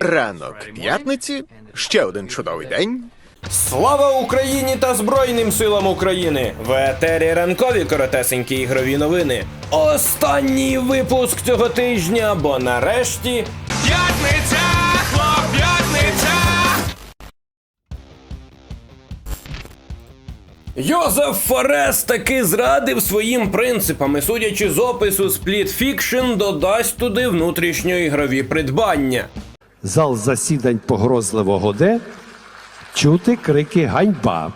Ранок п'ятниці, ще один чудовий день. Слава Україні та Збройним силам України! В етері ранкові коротесенькі ігрові новини. Останній випуск цього тижня, бо нарешті П'ятниця, хлоп'ятниця! Йозеф Форес таки зрадив своїм принципам і, судячи з опису Split Fiction, додасть туди внутрішньоігрові придбання. Зал засідань погрозливо годе, чути крики ганьба.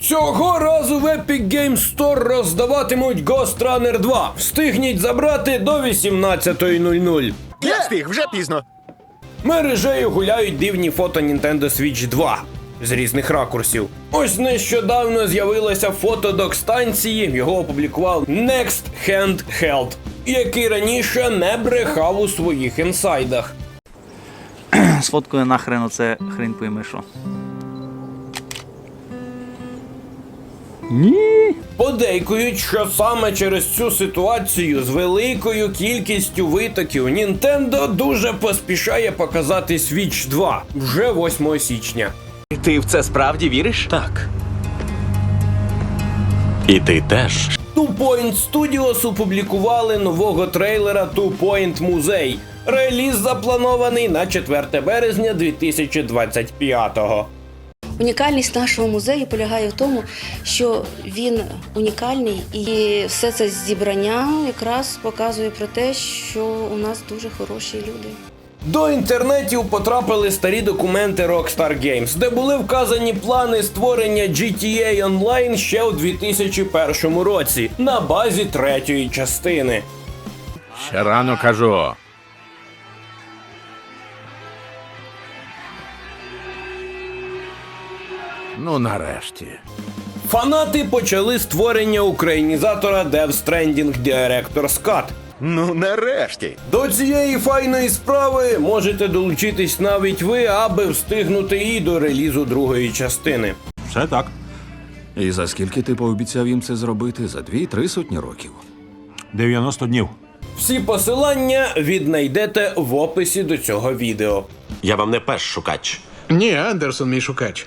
Цього разу в Epic Games Store роздаватимуть Ghost Runner 2. Встигніть забрати до 18.00. Я встиг, вже пізно. Мережею гуляють дивні фото Nintendo Switch 2 з різних ракурсів. Ось нещодавно з'явилося фото док-станції, його опублікував Next Handheld, який раніше не брехав у своїх інсайдах. Сфоткаю нахрен оце хрень пойми що. Подейкують, що саме через цю ситуацію з великою кількістю витоків Nintendo дуже поспішає показати Switch 2 вже 8 січня. Ти в це справді віриш? Так. І ти теж. Two Point Studios опублікували нового трейлера Two Point Музей. Реліз запланований на 4 березня 2025-го. Унікальність нашого музею полягає в тому, що він унікальний, і все це зібрання якраз показує про те, що у нас дуже хороші люди. До інтернетів потрапили старі документи Rockstar Games, де були вказані плани створення GTA Online ще у 2001 році на базі третьої частини. Ще рано кажу. Ну, нарешті. Фанати почали створення українізатора Death Stranding Director's Cut. Ну, нарешті. До цієї файної справи можете долучитись навіть ви, аби встигнути і до релізу другої частини. Все так. І за скільки ти пообіцяв їм це зробити? За дві-три сотні років. 90 днів. Всі посилання віднайдете в описі до цього відео. Я вам не перш шукач. Ні, Андерсон, мій шукач.